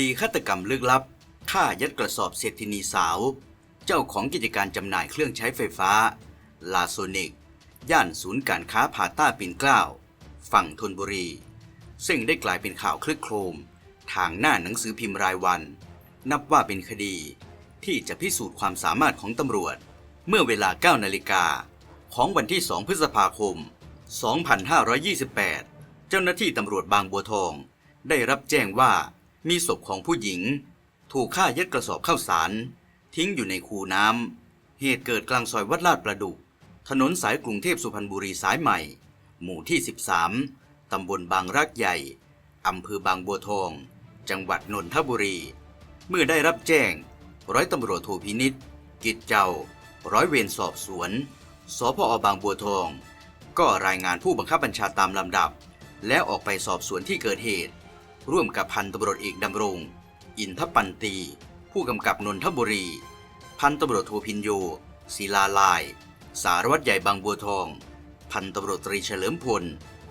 ดีฆาตกรรมลึกลับฆ่ายัดกระสอบเศรษฐินีสาว เจ้าของกิจการจำหน่ายเครื่องใช้ไฟฟ้า ลาโซนิก ย่านศูนย์การค้าผาต้าปิ่นเกล้า ฝั่งธนบุรี ซึ่งได้กลายเป็นข่าวคลึกโครม ทางหน้าหนังสือพิมพ์รายวัน นับว่าเป็นคดี ที่จะพิสูจน์ความสามารถของตำรวจ เมื่อเวลา 9 นาฬิกา ของวันที่ 2 พฤษภาคม 2528 เจ้าหน้าที่ตำรวจบางบัวทอง ได้รับแจ้งว่า มีศพของผู้หญิง ถูกฆ่ายัดกระสอบข้าวสาร ทิ้งอยู่ในคูน้ำ เหตุเกิดกลางซอยวัดลาดประดุก ถนนสายกรุงเทพสุพรรณบุรีสายใหม่ หมู่ที่ 13 ตำบลบางรักใหญ่ อำเภอบางบัวทอง จังหวัดนนทบุรี เมื่อได้รับแจ้ง ร้อยตำรวจโทพินิษกิจเจ้า ร้อยเวรสอบสวน สพอบางบัวทอง ก็รายงานผู้บังคับบัญชาตามลำดับ แล้วออกไปสอบสวนที่เกิดเหตุ ร่วมกับพันตำรวจเอกดำรง อินทปันตี ผู้กำกับนนทบุรี พันตำรวจโทพินโยศิลาลาย สารวัตรใหญ่บางบัวทอง พันตำรวจตรีเฉลิมพล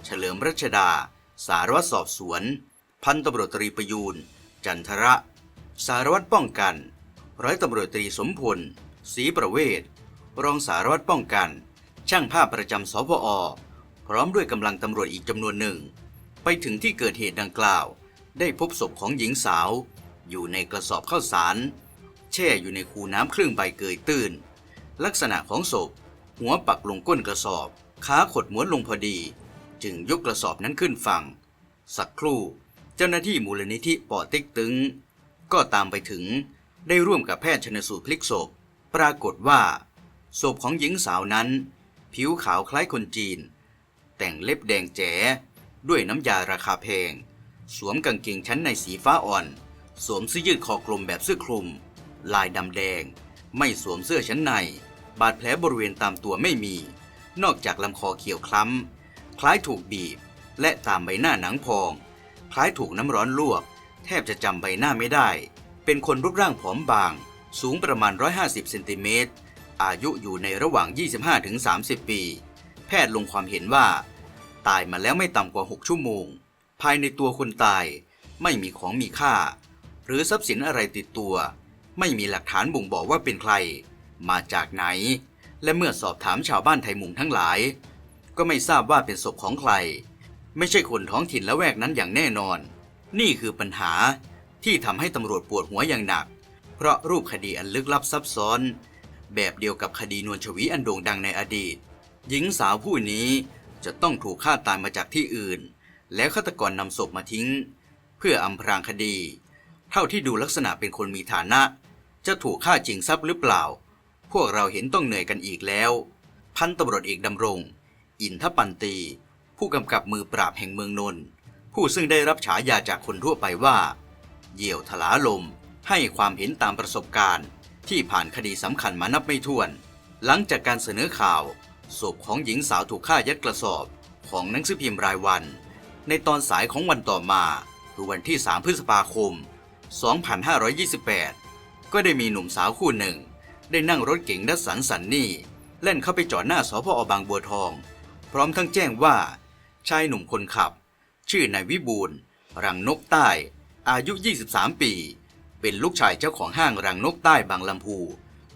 เฉลิมรัชดา สารวัตรสอบสวน พันตำรวจตรีประยูนจันทระ สารวัตรป้องกัน ร้อยตำรวจตรีสมพลศรีประเวศรองสารวัตรป้องกัน ช่างภาพประจำสพอพร้อมด้วยกำลังตำรวจอีกจำนวนหนึ่ง ไปถึงที่เกิดเหตุดังกล่าว ได้พบศพของหญิงสาว อยู่ในกระสอบข้าวสาร แช่อยู่ในคูน้ำครึ่งใบเกยตื้น ลักษณะของศพ หัวปักลงก้นกระสอบ ขาขดม้วนลงพอดี จึงยกกระสอบนั้นขึ้นฝั่ง สักครู่ เจ้าหน้าที่มูลนิธิปอเต็กตึง ก็ตามไปถึงได้ร่วมกับแพทย์ชนสูตรพลิกศพ ปรากฏว่าศพของหญิงสาวนั้น ผิวขาวคล้ายคนจีน แต่งเล็บแดงแจ๋ด้วยน้ำยาราคาแพง สวมกางเกงชั้นในสีฟ้าอ่อน สวมเสื้อยืดคอกลมแบบเสื้อคลุม ลายดำแดง ไม่สวมเสื้อชั้นใน บาดแผลบริเวณตามตัวไม่มี นอกจากลำคอเขียวคล้ำ คล้ายถูกบีบ และตามใบหน้าหนังพอง คล้ายถูกน้ำร้อนลวก แทบจะจำใบหน้าไม่ได้ เป็นคนรูปร่างผอมบาง สูงประมาณ 150 เซนติเมตร อายุอยู่ในระหว่าง 25-30 ปี แพทย์ลงความเห็นว่า ตายมาแล้วไม่ต่ำกว่า 6 ชั่วโมง ภายในตัวคนตายไม่มีของมีค่า หรือทรัพย์สินอะไรติดตัว ไม่มีหลักฐานบ่งบอกว่าเป็นใคร มาจากไหน และเมื่อสอบถามชาวบ้านไทยมุงทั้งหลาย ก็ไม่ทราบว่าเป็นศพของใคร ไม่ใช่คนท้องถิ่นละแวกนั้นอย่างแน่นอน นี่คือปัญหาที่ทำให้ตำรวจปวดหัวอย่างหนัก เพราะรูปคดีอันลึกลับซับซ้อน แบบเดียวกับคดีนวลชวีอันโด่งดังในอดีต หญิงสาวผู้นี้จะต้องถูกฆ่าตายมาจากที่อื่น แล้วฆาตกรนำศพมาทิ้ง เพื่ออำพรางคดี เท่าที่ดูลักษณะเป็นคนมีฐานะ จะถูกฆ่าจริงทรัพย์หรือเปล่า พวกเราเห็นต้องเหนื่อยกันอีกแล้ว พันตำรวจเอกดำรง อินทปันตี ผู้กำกับมือปราบแห่งเมืองนนท์ผู้ซึ่งได้รับฉายาจากคนทั่วไปว่า เหยี่ยวถลาลม ให้ความเห็นตามประสบการณ์ ที่ผ่านคดีสำคัญมานับไม่ถ้วน หลังจากการเสนอข่าวศพของหญิงสาวถูกฆ่ายัดกระสอบของหนังสือพิมพ์รายวัน ในตอนสายของวันต่อมาคือวันที่ 3 พฤษภาคม 2528 ก็ได้มีหนุ่มสาวคู่หนึ่ง ได้นั่งรถเก๋งดัสสันสันนี่เล่นเข้าไปจอดหน้าสพอบางบัวทอง พร้อมทั้งแจ้งว่า ชายหนุ่มคนขับ ชื่อนายวิบูลย์รังนกใต้ อายุ 23 ปี เป็นลูกชายเจ้าของห้างรังนกใต้บางลำพู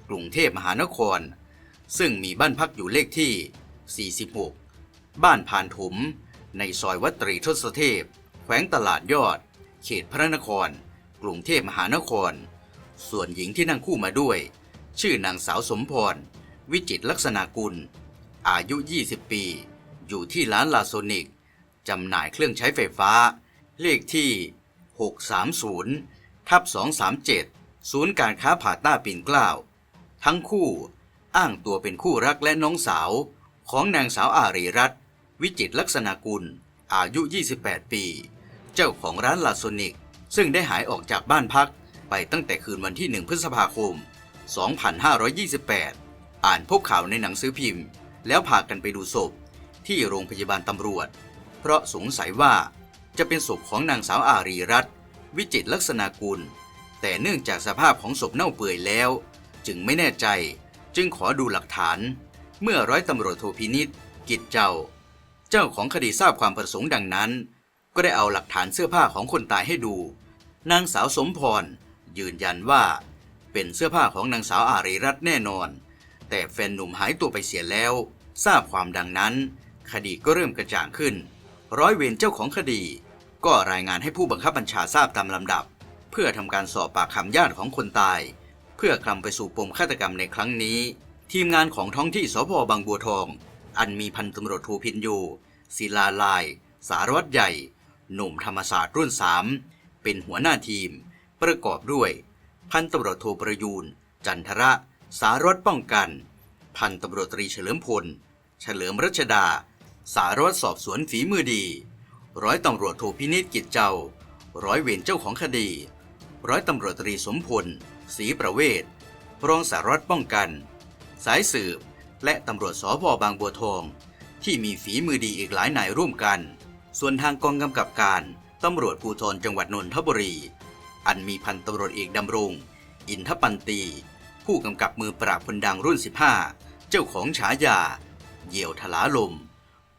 กรุงเทพมหานคร ซึ่งมีบ้านพักอยู่เลขที่ 46 บ้านพานถม ในซอยวัดตรีทศเทพ แขวงตลาดยอด เขตพระนคร กรุงเทพมหานคร ส่วนหญิงที่นั่งคู่มาด้วย ชื่อนางสาวสมพร วิจิตลักษณะกุล อายุ 20 ปี อยู่ที่ร้านลาโซนิก จำหน่ายเครื่องใช้ไฟฟ้า เลขที่ 630 ทับ 237 ศูนย์การค้าผาต้าปิ่นเกล้า ทั้งคู่อ้างตัวเป็นคู่รักและน้องสาวของนางสาวอารีรัตน์ วิจิตลักษณะกุล อายุ 28 ปี เจ้าของร้านลาโซนิก ซึ่งได้หายออกจากบ้านพักไปตั้งแต่คืนวันที่ 1 พฤษภาคม 2528 อ่านพบข่าวในหนังสือพิมพ์ แล้วพากันไปดูศพ ที่โรงพยาบาลตำรวจ เพราะสงสัยว่าจะเป็นศพของนางสาวอารีรัตน์วิจิตลักษณะกุล แต่เนื่องจากสภาพของศพเน่าเปื่อยแล้ว จึงไม่แน่ใจจึงขอดูหลักฐาน เมื่อร้อยตำรวจโทพินิษกิจเจ้า เจ้าของคดีทราบความประสงค์ดังนั้น ก็ได้เอาหลักฐานเสื้อผ้าของคนตายให้ดู นางสาวสมพร ยืนยันว่า เป็นเสื้อผ้าของนางสาวอารีรัตน์แน่นอน แต่แฟนหนุ่มหายตัวไปเสียแล้ว ทราบความดังนั้น คดีก็เริ่มกระจ่างขึ้น ร้อยเวรเจ้าของคดี ก็รายงานให้ผู้บังคับบัญชาทราบตามลำดับ เพื่อทำการสอบปากคำญาติของคนตาย เพื่อคลำไปสู่ปมฆาตกรรมในครั้งนี้ ทีมงานของท้องที่สพบางบัวทอง อันมีพันตำรวจโทพินโยศิลาลาย สารวัตรใหญ่ หนุ่มธรรมศาสตร์รุ่นสามเป็นหัวหน้าทีม ประกอบด้วย พันตำรวจโทประยูนจันทระ สารวัตรป้องกัน พันตำรวจตรีเฉลิมพล เฉลิมรัชดา สารวัตรสอบสวนฝีมือดี ร้อยตำรวจโทพินิจกิจเจ้า ร้อยเวรเจ้าของคดี ร้อยตำรวจตรีสมพลศรีประเวศรองสารวัตรป้องกัน สายสืบ และตำรวจสพบางบัวทอง ที่มีฝีมือดีอีกหลายนายร่วมกัน ส่วนทางกองกำกับการตำรวจภูธรจังหวัดนนทบุรี อันมีพันตำรวจเอกดำรง อินทปันตี ผู้กำกับมือปราบคนดังรุ่น 15 เจ้าของฉายา เหยี่ยวทลาลม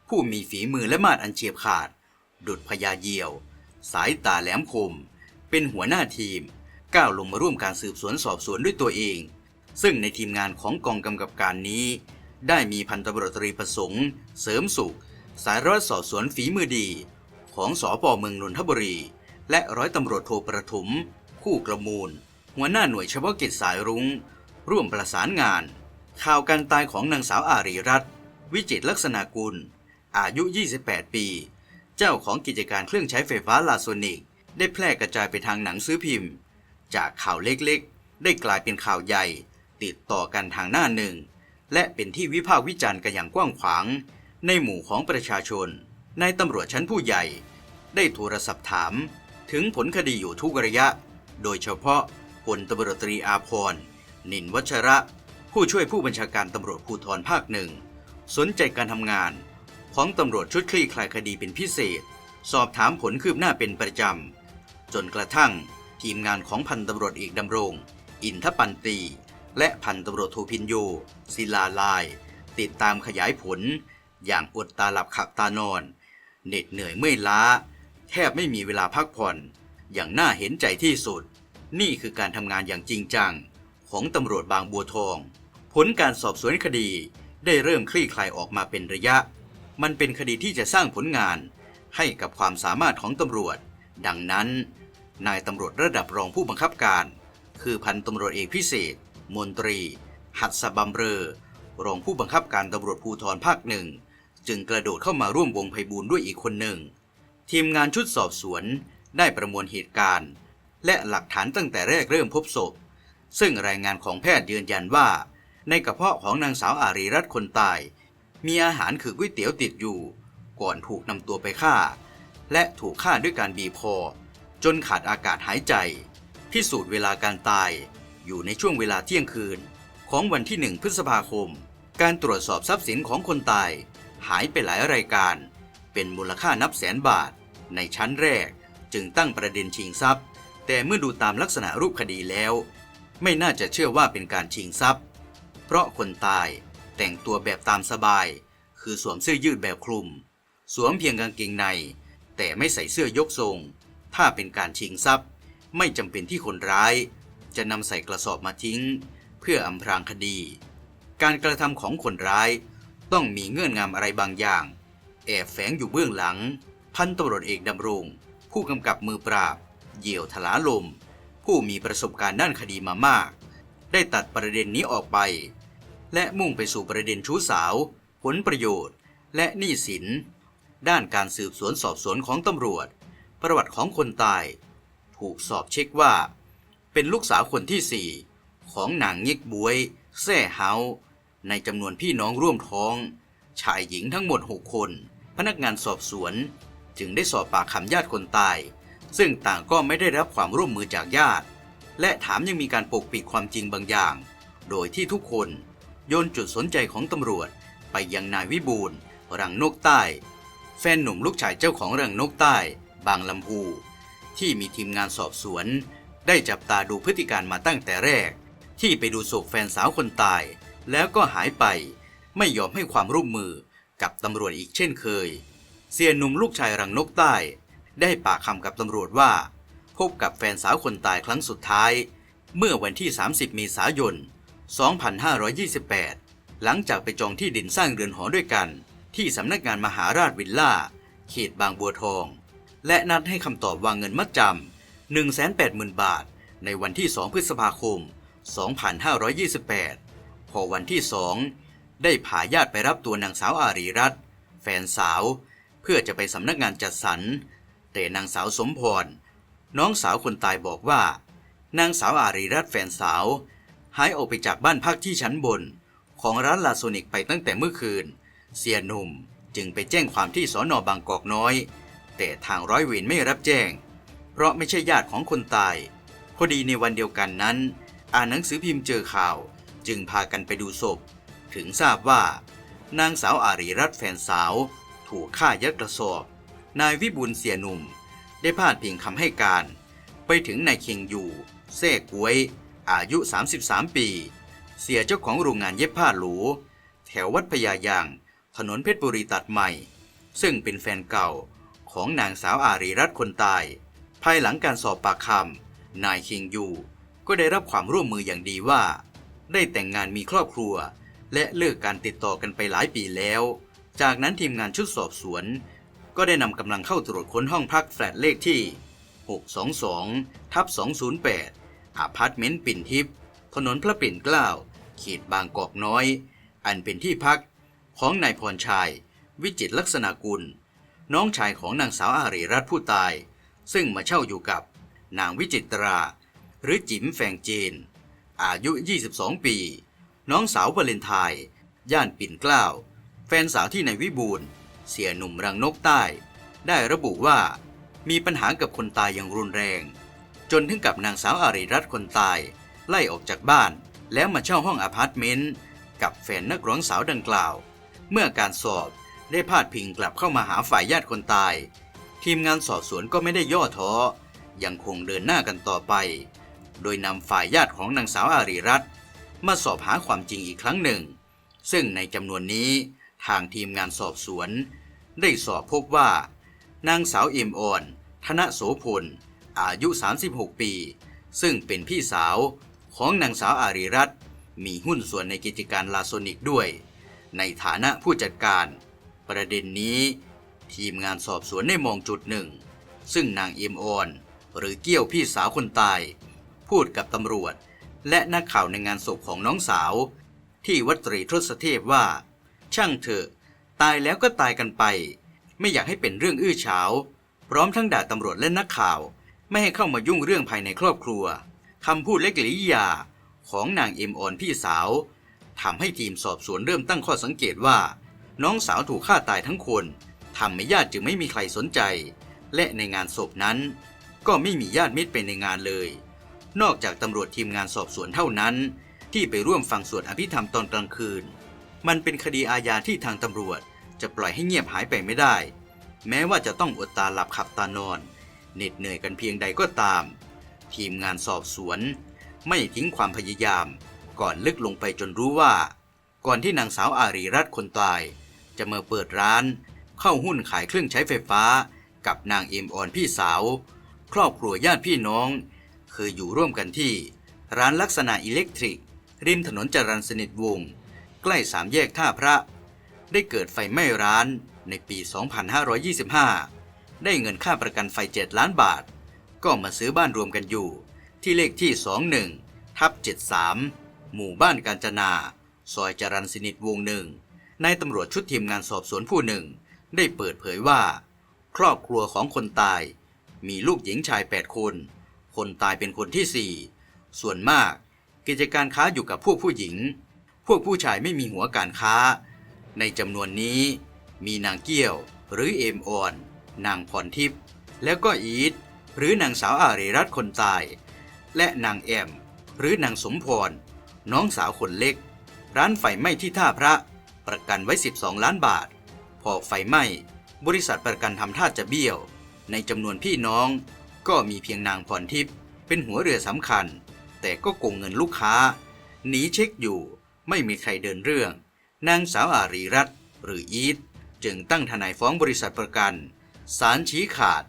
ผู้มีฝีมือและมาดอันเฉียบขาด ดุดพญาเหยี่ยว สายตาแหลมคม เป็นหัวหน้าทีมก้าวลงมาร่วมการสืบสวนสอบสวนด้วยตัวเอง ซึ่งในทีมงานของกองกำกับการนี้ ได้มีพันตำรวจตรีประสงค์ เสริมสุข สายรัฐสอบสวนฝีมือดี ของสอปอเมืองนนทบุรี และร้อยตำรวจโทประถม คู่กระมูล หัวหน้าหน่วยเฉพาะกิจสายรุง้ง ร่วมประสานงาน ข่าวการตายของนางสาวอารีรัตน์วิจิตลักษณะกุล อายุ 28 ปี เจ้าของกิจการเครื่องใช้ไฟฟ้าลาโซนิก ได้แพร่กระจายไปทางหนังซื้อพิมพ์ จากข่าวเล็กๆ ได้กลายเป็นข่าวใหญ่ ติดต่อกันทางหน้าหนึ่ง และเป็นที่วิพากษ์วิจารณ์กันอย่างกว้างขวาง ในหมู่ของประชาชนนายตำรวจชั้นผู้ใหญ่ ได้โทรศัพท์ถาม ถึงผลคดีอยู่ทุกระยะ โดยเฉพาะพลตำรวจตรีอาพรนินวัชระ ผู้ช่วยผู้บัญชาการตำรวจภูธรภาคหนึ่ง สนใจการทำงาน ของตำรวจชุดคลี่คลายคดีเป็นพิเศษ สอบถามผลคืบหน้าเป็นประจำจนกระทั่งทีมงานของพันตำรวจเอกดำรง อินทปันตี และพันตำรวจโทพินโยศิลาลาย ติดตามขยายผล อย่างอดตาหลับขับตานอน เหน็ดเหนื่อยเมื่อยล้า แทบไม่มีเวลาพักผ่อน อย่างน่าเห็นใจที่สุด นี่คือการทำงานอย่างจริงจัง ของตำรวจบางบัวทอง ผลการสอบสวนคดีได้เริ่มคลี่คลายออกมาเป็นระยะ มันเป็นคดีที่จะสร้างผลงานให้กับความสามารถของตำรวจ ดังนั้น นายตำรวจระดับรองผู้บังคับการ คือพันตำรวจเอกพิเศษ มนตรี หัดสบัมเรอ รองผู้บังคับการตำรวจภูธรภาคหนึ่ง จึงกระโดดเข้ามาร่วมวงไพบูลด้วยอีกคนหนึ่ง ทีมงานชุดสอบสวนได้ประมวลเหตุการณ์ และหลักฐานตั้งแต่แรกเริ่มพบศพ ซึ่งรายงานของแพทย์ยืนยันว่า ในกระเพาะของนางสาวอารีรัตน์คนตาย มีอาหารคือก๋วยเตี๋ยวติดอยู่ ก่อนถูกนำตัวไปฆ่า และถูกฆ่าด้วยการบีบคอจนขาดอากาศหายใจ พิสูจน์เวลาการตาย อยู่ในช่วงเวลาเที่ยงคืน ของวันที่ 1 พฤษภาคม การตรวจสอบทรัพย์สินของคนตาย หายไปหลายรายการ เป็นมูลค่านับแสนบาท ในชั้นแรก จึงตั้งประเด็นชิงทรัพย์ แต่เมื่อดูตามลักษณะรูปคดีแล้ว ไม่น่าจะเชื่อว่าเป็นการชิงทรัพย์ เพราะคนตายแต่งตัวแบบตามสบาย คือสวมเสื้อยืดแบบคลุม สวมเพียงกางเกงใน แต่ไม่ใส่เสื้อยกทรง ถ้าเป็นการชิงทรัพย์ ไม่จำเป็นที่คนร้าย จะนำใส่กระสอบมาทิ้ง เพื่ออำพรางคดี การกระทำของคนร้ายต้องมีเงื่อนงำอะไรบางอย่าง แอบแฝงอยู่เบื้องหลัง พันตำรวจเอกดำรง ผู้กำกับมือปราบ เยี่ยวทลาลม ผู้มีประสบการณ์ด้านคดีมามาก ได้ตัดประเด็นนี้ออกไป และมุ่งไปสู่ประเด็นชู้สาว ผลประโยชน์ และหนี้สิน ด้านการสืบสวนสอบสวนของตำรวจ ประวัติของคนตาย ถูกสอบเช็คว่า เป็นลูกสาวคนที่สี่ของนางเง็กบวยแซ่เฮาในจำนวนพี่น้องร่วมท้อง ชายหญิงทั้งหมด6คน พนักงานสอบสวน จึงได้สอบปากคำญาติคนตาย ซึ่งต่างก็ไม่ได้รับความร่วมมือจากญาติ และถามยังมีการปกปิดความจริงบางอย่าง โดยที่ทุกคนโยนจุดสนใจของตำรวจ ไปยังนายวิบูลรังนกใต้ แฟนหนุ่มลูกชายเจ้าของรังนกใต้ บางลำพู ที่มีทีมงานสอบสวน ได้จับตาดูพฤติการมาตั้งแต่แรก ที่ไปดูศพแฟนสาวคนตาย แล้วก็หายไป ไม่ยอมให้ความร่วมมือกับตำรวจอีกเช่นเคย เสียหนุ่มลูกชายรังนกใต้ ได้ปากคำกับตำรวจว่า พบกับแฟนสาวคนตายครั้งสุดท้าย เมื่อวันที่ 30 เมษายน 2528 หลังจากไปจองที่ดินสร้างเรือนหอด้วยกัน ที่สำนักงานมหาราชวิลล่า เขตบางบัวทอง และนัดให้คำตอบวางเงินมัดจำ 180,000 บาท ในวันที่ 2 พฤษภาคม 2528 พอวันที่ 2 ได้พาญาติไปรับตัวนางสาวอารีรัตน์แฟนสาว เพื่อจะไปสำนักงานจัดสรร แต่นางสาวสมพร น้องสาวคนตายบอกว่า นางสาวอารีรัตน์แฟนสาวหายออกไปจากบ้านพักที่ชั้นบน ของร้านลาโซนิกไปตั้งแต่เมื่อคืน เสียหนุ่มจึงไปแจ้งความที่สอนอบางกอกน้อย แต่ทางร้อยเวรไม่รับแจ้ง เพราะไม่ใช่ญาติของคนตาย พอดีในวันเดียวกันนั้น อ่านหนังสือพิมพ์เจอข่าว จึงพากันไปดูศพ ถึงทราบว่า นางสาวอารีรัตน์แฟนสาว ถูกฆ่ายัดกระสอบ นายวิบูลเสียหนุ่ม ได้พาดพิงคำให้การ ไปถึงนายเคียงอยู่เซ่กวย อายุ 33 ปี เสียเจ้าของโรงงานเย็บผ้าหรูแถววัดพญายาง ถนนเพชรบุรีตัดใหม่ ซึ่งเป็นแฟนเก่าของนางสาวอารีรัตน์คนตาย ภายหลังการสอบปากคำนายคียงยูก็ได้รับความร่วมมืออย่างดีว่า ได้แต่งงานมีครอบครัว และเลิกการติดต่อกันไปหลายปีแล้ว จากนั้นทีมงานชุดสอบสวน ก็ได้นำกำลังเข้าตรวจค้นห้องพักแฟลตเลขที่ 622ทับ208อาพาร์ตเมนต์ปิ่นทิพย์ถนนพระปิ่นเกล้าเขตบางกอกน้อย อันเป็นที่พักของนายพรชัย วิจิตลักษณะกุล น้องชายของนางสาวอารีรัตน์ผู้ตาย ซึ่งมาเช่าอยู่กับนางวิจิตรา หรือจิ๋มแฟงจีน อายุ 22 ปี น้องสาววาเลนไทน์ย่านปิ่นเกล้า แฟนสาวที่ในายวิบูลเสียหนุ่มรังนกใต้ ได้ระบุว่ามีปัญหากับคนตายอย่างรุนแรง จนถึงกับนางสาวอารีรัตน์คนตาย ไล่ออกจากบ้าน แล้วมาเช่าห้องอพาร์ตเมนต์กับแฟนนักร้องสาวดังกล่าว เมื่อการสอบได้พาดพิงกลับเข้ามาหาฝ่ายญาติคนตาย ทีมงานสอบสวนก็ไม่ได้ย่อท้อ ยังคงเดินหน้ากันต่อไป โดยนำฝ่ายญาติของนางสาวอารีรัตน์มาสอบหาความจริงอีกครั้งหนึ่ง ซึ่งในจำนวนนี้ทางทีมงานสอบสวน ได้สอบพบว่า นางสาวเอ็มออน ธนโสพล อายุ 36 ปี ซึ่งเป็นพี่สาวของนางสาวอารีรัตน์มีหุ้นส่วนในกิจการลาโซนิกด้วย ในฐานะผู้จัดการ ประเด็นนี้ ทีมงานสอบสวนได้มองจุดหนึ่ง ซึ่งนางเอ็มออน หรือเกี้ยวพี่สาวคนตาย พูดกับตำรวจ และนักข่าวในงานศพของน้องสาว ที่วัดตรีทศเทพว่า ช่างเถอะ ตายแล้วก็ตายกันไป ไม่อยากให้เป็นเรื่องอื้อฉาว พร้อมทั้งด่าตำรวจและนักข่าว ไม่ให้เข้ามายุ่งเรื่องภายในครอบครัวคำพูดเล็กหลียาของนางเอ็มออนพี่สาวทำให้ทีมสอบสวนเริ่มตั้งข้อสังเกตว่า น้องสาวถูกฆ่าตายทั้งคน ทำให้ญาติจึงไม่มีใครสนใจ และในงานศพนั้น ก็ไม่มีญาติมิตรไปในงานเลย นอกจากตำรวจทีมงานสอบสวนเท่านั้น ที่ไปร่วมฟังสวดอภิธรรมตอนกลางคืน มันเป็นคดีอาญาที่ทางตำรวจจะปล่อยให้เงียบหายไปไม่ได้ แม้ว่าจะต้องอดตาหลับขับตานอนเหน็ดเหนื่อยกันเพียงใดก็ตาม ทีมงานสอบสวน ไม่ทิ้งความพยายาม ก่อนลึกลงไปจนรู้ว่า ก่อนที่นางสาวอารีรัตน์คนตาย จะมาเปิดร้าน เข้าหุ้นขายเครื่องใช้ไฟฟ้า กับนางเอ็มออนพี่สาว ครอบครัวญาติพี่น้องเคยอยู่ร่วมกันที่ ร้านลักษณะอิเล็กทริก ริมถนนจรัญสนิทวงศ์ใกล้สามแยกท่าพระ ได้เกิดไฟไหม้ร้านในปี 2525 ได้เงินค่าประกันไฟ 7 ล้านบาท ก็มาซื้อบ้านรวมกันอยู่ ที่เลขที่ 21 ทับ 73 หมู่บ้านกาญจนา ซอยจรัญสนิทวงหนึ่งนายตำรวจชุดทีมงานสอบสวนผู้หนึ่ง ได้เปิดเผยว่า ครอบครัวของคนตาย มีลูกหญิงชาย 8 คน คนตายเป็นคนที่ 4 ส่วนมาก กิจการค้าอยู่กับพวกผู้หญิง พวกผู้ชายไม่มีหัวการค้า ในจำนวนนี้ มีนางเกี้ยว หรือเอมออน นางพรทิพย์แล้วก็อีทหรือนางสาวอารีรัตน์คนตาย และนางแอม หรือนางสมพร น้องสาวคนเล็ก ร้านไฟไหม้ที่ท่าพระ ประกันไว้ 12 ล้านบาท พอไฟไหม้ บริษัทประกันทำท่าจะเบี้ยว ในจำนวนพี่น้อง ก็มีเพียงนางพรทิพย์เป็นหัวเรือสำคัญ แต่ก็โกงเงินลูกค้าหนีเช็คอยู่ไม่มีใครเดินเรื่อง นางสาวอารีรัตน์หรืออีทจึงตั้งทนายฟ้องบริษัทประกันศาลชี้ขาด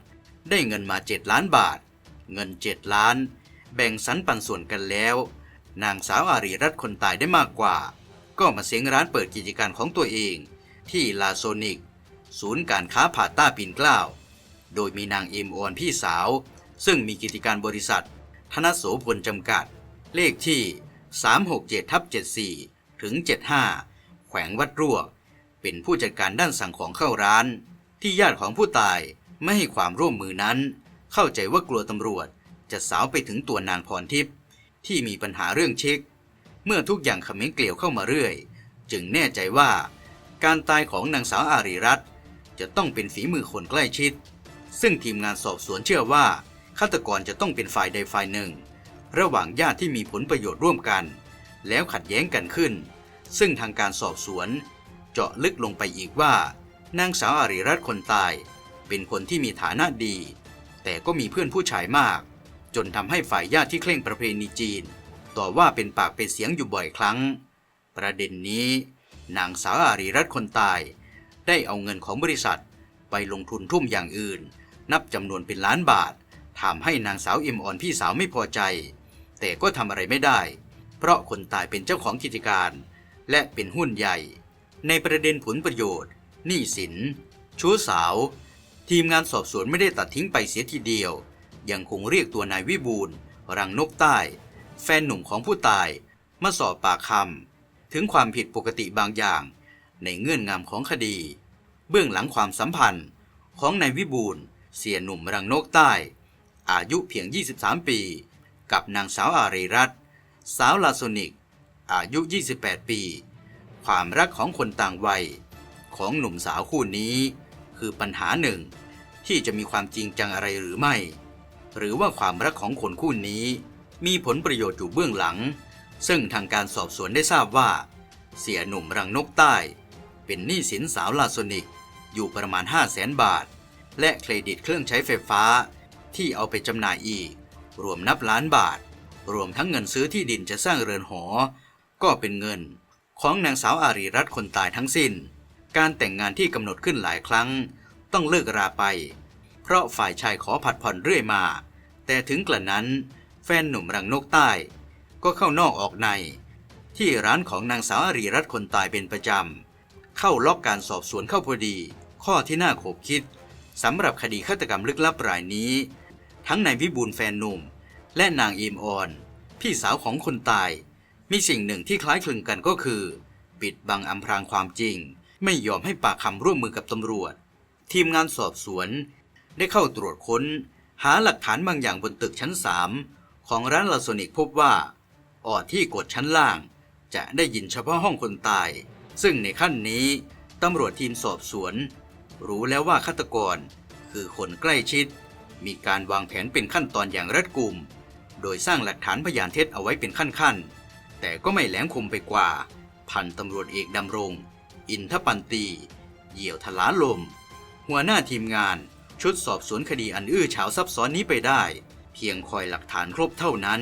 ได้เงินมา 7 ล้านบาท เงินเจ็ดล้าน แบ่งสรรปันส่วนกันแล้ว นางสาวอารีรัตน์คนตายได้มากกว่า ก็มาเสียงร้านเปิดกิจการของตัวเอง ที่ลาโซนิก ศูนย์การค้าผ่าต้าปิ่นเกล้า โดยมีนางเอ็มออนพี่สาว ซึ่งมีกิจการบริษัท ธนโสพลจำกัด เลขที่ 367ทับ74 ถึง 75 แขวงวัดรั่ว เป็นผู้จัดการด้านสั่งของเข้าร้าน ที่ญาติของผู้ตายไม่ให้ความร่วมมือนั้น เข้าใจว่ากลัวตำรวจจะสาวไปถึงตัวนางพรทิพย์ที่มีปัญหาเรื่องเช็ค เมื่อทุกอย่างขมิ้นเกลียวเข้ามาเรื่อย จึงแน่ใจว่า การตายของนางสาวอารีรัตน์จะต้องเป็นฝีมือคนใกล้ชิด ซึ่งทีมงานสอบสวนเชื่อว่าฆาตกรจะต้องเป็นฝ่ายใดฝ่ายหนึ่ง ระหว่างญาติที่มีผลประโยชน์ร่วมกัน แล้วขัดแย้งกันขึ้น ซึ่งทางการสอบสวน เจาะลึกลงไปอีกว่านางสาวอารีรัตน์คนตาย เป็นคนที่มีฐานะดี แต่ก็มีเพื่อนผู้ชายมาก จนทำให้ฝ่ายญาติที่เคร่งประเพณีจีน ต่อว่าเป็นปากเป็นเสียงอยู่บ่อยครั้ง ประเด็นนี้ นางสาวอารีรัตน์คนตาย ได้เอาเงินของบริษัทไปลงทุนทุ่มอย่างอื่น นับจำนวนเป็นล้านบาททำให้นางสาวอ็มออนพี่สาวไม่พอใจ แต่ก็ทำอะไรไม่ได้ เพราะคนตายเป็นเจ้าของกิจการ และเป็นหุ้นใหญ่ ในประเด็นผลประโยชน์ หนี้สิน ชู้สาว ทีมงานสอบสวนไม่ได้ตัดทิ้งไปเสียทีเดียว ยังคงเรียกตัวนายวิบูลรังนกใต้ แฟนหนุ่มของผู้ตาย มาสอบปากคำ ถึงความผิดปกติบางอย่าง ในเงื่อนงำของคดี เบื้องหลังความสัมพันธ์ของนายวิบูลเสียหนุ่มรังนกใต้ อายุเพียง 23 ปี กับนางสาวอารีรัตน์สาวลาโซนิก อายุ 28 ปี ความรักของคนต่างวัย ของหนุ่มสาวคู่นี้ คือปัญหาหนึ่ง ที่จะมีความจริงจังอะไรหรือไม่ หรือว่าความรักของคนคู่นี้ มีผลประโยชน์อยู่เบื้องหลัง ซึ่งทางการสอบสวนได้ทราบว่า เสียหนุ่มรังนกใต้ เป็นหนี้สินสาวลาโซนิกอยู่ประมาณ 5 0 0แสนบาท และเครดิตเครื่องใช้ไฟฟ้าที่เอาไปจำหน่ายอีก รวมนับล้านบาท รวมทั้งเงินซื้อที่ดินจะสร้างเรือนหอ ก็เป็นเงินของนางสาวอารีรัตน์คนตายทั้งสิ้น การแต่งงานที่กำหนดขึ้นหลายครั้ง ต้องเลิกราไป เพราะฝ่ายชายขอผัดผ่อนเรื่อยมา แต่ถึงกระนั้น แฟนหนุ่มรังนกใต้ ก็เข้านอกออกใน ที่ร้านของนางสาวอารีรัตน์คนตายเป็นประจำ เข้าล็อกการสอบสวนเข้าพอดี ข้อที่น่าขบคิดสำหรับคดีฆาตกรรมลึกลับรายนี้ ทั้งนายวิบูลแฟนหนุ่ม และนางอิมออน พี่สาวของคนตาย มีสิ่งหนึ่งที่คล้ายคลึงกันก็คือ ปิดบังอำพรางความจริง ไม่ยอมให้ปากคำร่วมมือกับตำรวจ ทีมงานสอบสวนได้เข้าตรวจค้น หาหลักฐานบางอย่างบนตึกชั้นสามของร้านลาโซนิกพบว่า ออดที่กดชั้นล่าง จะได้ยินเฉพาะห้องคนตาย ซึ่งในขั้นนี้ตำรวจทีมสอบสวน รู้แล้วว่าฆาตกรคือคนใกล้ชิด มีการวางแผนเป็นขั้นตอนอย่างรัดกุม โดยสร้างหลักฐานพยานเท็จเอาไว้เป็นขั้นๆ แต่ก็ไม่แหลมคมไปกว่า พันตำรวจเอกดำรง อินทปันตี เหยี่ยวทลาลม หัวหน้าทีมงานชุดสอบสวนคดีอันอื้อฉาวซับซ้อนนี้ไปได้ เพียงคอยหลักฐานครบเท่านั้น